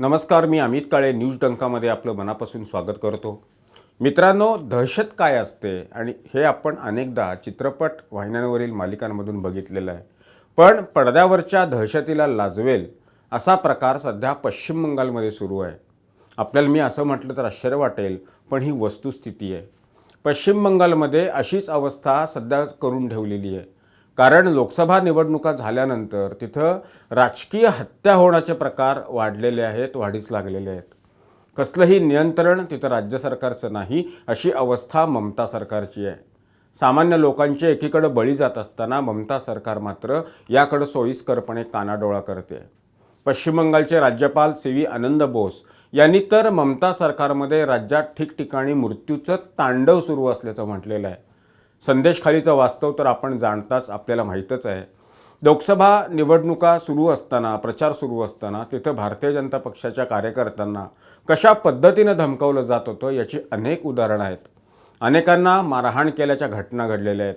नमस्कार मी अमित काळे न्यूज डंकामध्ये आपलं मनापासून स्वागत करतो. मित्रांनो दहशत काय असते? आणि हे आपण अनेकदा चित्रपट वाहिन्यांवरील मालिकांमधून बघितलेलं आहे. पण पडद्यावरच्या दहशतीला लाजवेल असा प्रकार सध्या पश्चिम बंगालमध्ये सुरू आहे. आपल्याला मी असं म्हटलं तर आश्चर्य वाटेल पण ही वस्तुस्थिती आहे. पश्चिम बंगालमध्ये अशीच अवस्था सध्या करून ठेवलेली आहे. कारण लोकसभा निवडणुका झाल्यानंतर तिथं राजकीय हत्या होण्याचे प्रकार वाढलेले आहेत वाढीस लागलेले आहेत. कसलंही नियंत्रण तिथं राज्य सरकारचं नाही अशी अवस्था ममता सरकारची आहे. सामान्य लोकांचे एकीकडं बळी जात असताना ममता सरकार मात्र याकडं सोयीस्करपणे कानाडोळा करते. पश्चिम बंगालचे राज्यपाल सी व्ही आनंद बोस यांनी तर ममता सरकारमध्ये राज्यात ठिकठिकाणी मृत्यूचं तांडव सुरू असल्याचं म्हटलेलं आहे. संदेशखालीचं वास्तव तर आपण जाणताच आपल्याला माहीतच आहे. लोकसभा निवडणुका सुरू असताना प्रचार सुरू असताना तिथं भारतीय जनता पक्षाच्या कार्यकर्त्यांना कशा पद्धतीनं धमकावलं जात होतं याची अनेक उदाहरणं आहेत. अनेकांना मारहाण केल्याच्या घटना घडलेल्या आहेत.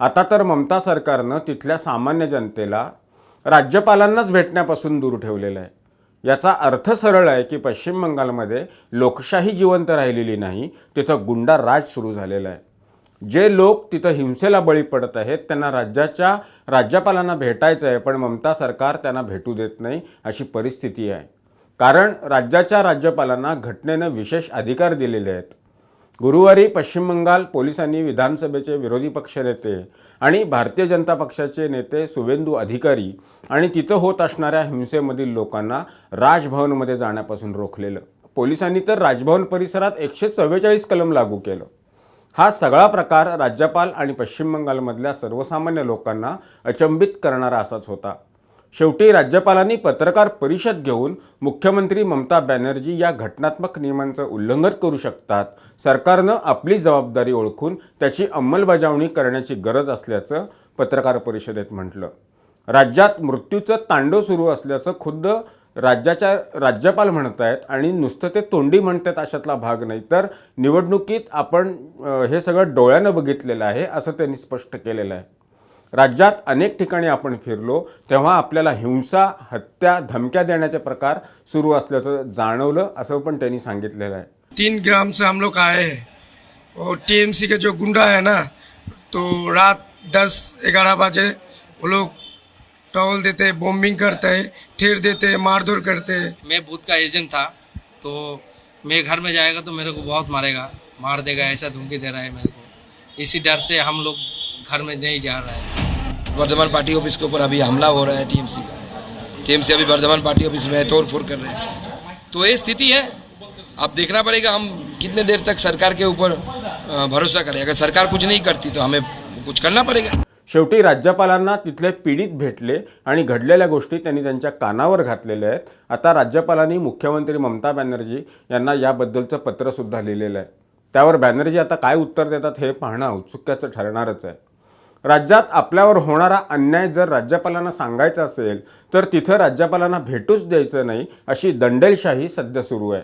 आता तर ममता सरकारनं तिथल्या सामान्य जनतेला राज्यपालांनाच भेटण्यापासून दूर ठेवलेलं आहे. याचा अर्थ सरळ आहे की पश्चिम बंगालमध्ये लोकशाही जिवंत राहिलेली नाही तिथं गुंडा राज सुरू झालेला आहे. जे लोक तिथं हिंसेला बळी पडत आहेत त्यांना राज्याच्या राज्यपालांना भेटायचं आहे पण ममता सरकार त्यांना भेटू देत नाही अशी परिस्थिती आहे. कारण राज्याच्या राज्यपालांना घटनेनं विशेष अधिकार दिलेले आहेत. गुरुवारी पश्चिम बंगाल पोलिसांनी विधानसभेचे विरोधी पक्षनेते आणि भारतीय जनता पक्षाचे नेते सुवेंदू अधिकारी आणि तिथं होत असणाऱ्या हिंसेमधील लोकांना राजभवनमध्ये जाण्यापासून रोखलेलं. पोलिसांनी तर राजभवन परिसरात एकशे चव्वेचाळीस कलम लागू केलं. हा सगळा प्रकार राज्यपाल आणि पश्चिम बंगालमधल्या सर्वसामान्य लोकांना अचंबित करणारा असाच होता. शेवटी राज्यपालांनी पत्रकार परिषद घेऊन मुख्यमंत्री ममता बॅनर्जी या घटनात्मक नियमांचं उल्लंघन करू शकतात सरकारनं आपली जबाबदारी ओळखून त्याची अंमलबजावणी करण्याची गरज असल्याचं पत्रकार परिषदेत म्हटलं. राज्यात मृत्यूचं तांडव सुरू असल्याचं खुद्द राज्याच्या राज्यपाल म्हणत आहेत आणि नुसतं ते तोंडी म्हणतात अशातला भाग नाही. तर निवडणुकीत आपण हे सगळं डोळ्यानं बघितलेलं आहे असं त्यांनी स्पष्ट केलेलं आहे. राज्यात अनेक ठिकाणी आपण फिरलो तेव्हा आपल्याला हिंसा हत्या धमक्या देण्याचे प्रकार सुरू असल्याचं जाणवलं असं पण त्यांनी सांगितलेलं आहे. तीन ग्राम से हम लोग आए हैं और टीएमसी के जो गुंडा है ना तो रात दस ग्यारह बजे वो लोग टॉवल देते बॉम्बिंग करते हैं ठेर देते हैं मारधोर करते। हैं मैं बूथ का एजेंट था तो मैं घर में जाएगा तो मेरे को बहुत मारेगा। मार देगा ऐसा धमकी दे रहा है मेरे को। इसी डर से हम लोग घर में नहीं जा रहे हैं। वर्धमान पार्टी ऑफ़िस के ऊपर अभी हमला हो रहा है टीएमसी का। टीएमसी अभी वर्धमान पार्टी ऑफ़िस में तोड़ फोड़ कर रहे हैं। तो ये स्थिति है। अब देखना पड़ेगा हम कितने देर तक सरकार के ऊपर भरोसा करें। अगर सरकार कुछ नहीं करती तो हमें कुछ करना पड़ेगा। शेवटी राज्यपालांना तिथले पीडित भेटले आणि घडलेल्या गोष्टी त्यांनी त्यांच्या कानावर घातलेल्या आहेत. आता राज्यपालांनी मुख्यमंत्री ममता बॅनर्जी यांना याबद्दलचं पत्रसुद्धा लिहिलेलं आहे. त्यावर बॅनर्जी आता काय उत्तर देतात हे पाहणं औत्सुक्याचं ठरणारच आहे. राज्यात आपल्यावर होणारा अन्याय जर राज्यपालांना सांगायचा असेल तर तिथं राज्यपालांना भेटूच द्यायचं नाही अशी दंडेलशाही सध्या सुरू आहे.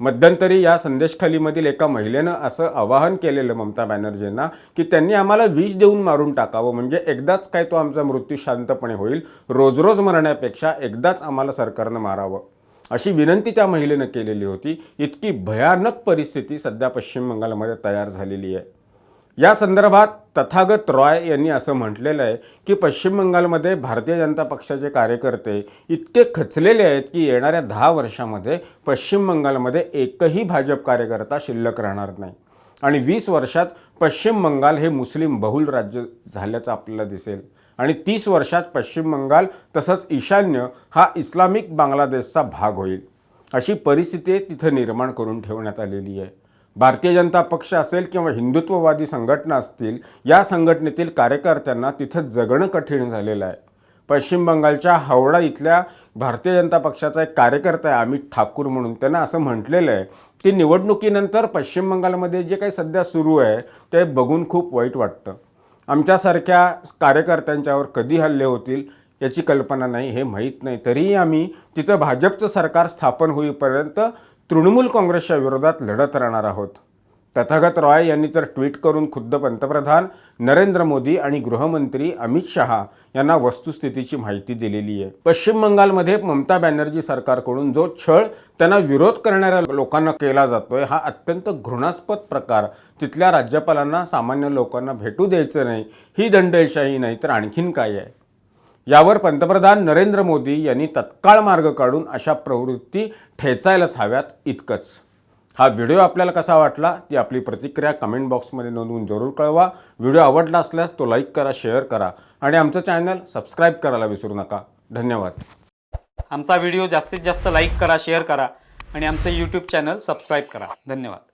मध्यंतरी या संदेशखालीमधील एका महिलेनं असं आवाहन केलेलं ममता बॅनर्जींना की त्यांनी आम्हाला विष देऊन मारून टाकावं म्हणजे एकदाच काय तो आमचा मृत्यू शांतपणे होईल रोज रोज मरण्यापेक्षा एकदाच आम्हाला सरकारनं मारावं. अशी विनंती त्या महिलेनं केलेली होती. इतकी भयानक परिस्थिती सध्या पश्चिम बंगालमध्ये तयार झालेली आहे. या संदर्भात तथागत रॉय यांनी असं म्हटलेलं आहे की पश्चिम बंगालमध्ये भारतीय जनता पक्षाचे कार्यकर्ते इतके खचलेले आहेत की येणाऱ्या दहा वर्षामध्ये पश्चिम बंगालमध्ये एकही भाजप कार्यकर्ता शिल्लक राहणार नाही. आणि वीस वर्षात पश्चिम बंगाल हे मुस्लिम बहुल राज्य झाल्याचं आपल्याला दिसेल. आणि तीस वर्षात पश्चिम बंगाल तसंच ईशान्य हा इस्लामिक बांगलादेशचा भाग होईल. अशी परिस्थिती तिथं निर्माण करून ठेवण्यात आलेली आहे. भारतीय जनता पक्ष असेल किंवा हिंदुत्ववादी संघटना असतील या संघटनेतील कार्यकर्त्यांना तिथं जगणं कठीण झालेलं आहे. पश्चिम बंगालच्या हावडा इथल्या भारतीय जनता पक्षाचा एक कार्यकर्ता आहे अमित ठाकूर म्हणून. त्यांना असं म्हटलेलं आहे की निवडणुकीनंतर पश्चिम बंगालमध्ये जे काही सध्या सुरू आहे ते बघून खूप वाईट वाटतं. आमच्यासारख्या कार्यकर्त्यांच्यावर कधी हल्ले होतील याची कल्पना नाही हे माहीत नाही. तरीही आम्ही तिथं भाजपचं सरकार स्थापन होईपर्यंत तृणमूल काँग्रेसच्या विरोधात लढत राहणार आहोत. तथागत रॉय यांनी तर ट्विट करून खुद्द पंतप्रधान नरेंद्र मोदी आणि गृहमंत्री अमित शहा यांना वस्तुस्थितीची माहिती दिलेली आहे. पश्चिम बंगालमध्ये ममता बॅनर्जी सरकारकडून जो छळ त्यांना विरोध करणाऱ्या लोकांना केला जातोय हा अत्यंत घृणास्पद प्रकार. तिथल्या राज्यपालांना सामान्य लोकांना भेटू द्यायचं नाही ही दंडेलशाही नाही तर आणखीन काय आहे? यावर पंतप्रधान नरेंद्र मोदी यांनी तत्काळ मार्ग काढून अशा प्रवृत्ती ठेचायलाच हव्यात इतकंच. हा व्हिडिओ आपल्याला कसा वाटला ती आपली प्रतिक्रिया कमेंट बॉक्समध्ये नोंदवून जरूर कळवा. व्हिडिओ आवडला असल्यास तो लाईक करा शेअर करा आणि आमचं चॅनल सबस्क्राईब करायला विसरू नका. धन्यवाद. आमचा व्हिडिओ जास्तीत जास्त लाईक करा शेअर करा आणि आमचं यूट्यूब चॅनल सबस्क्राईब करा. धन्यवाद.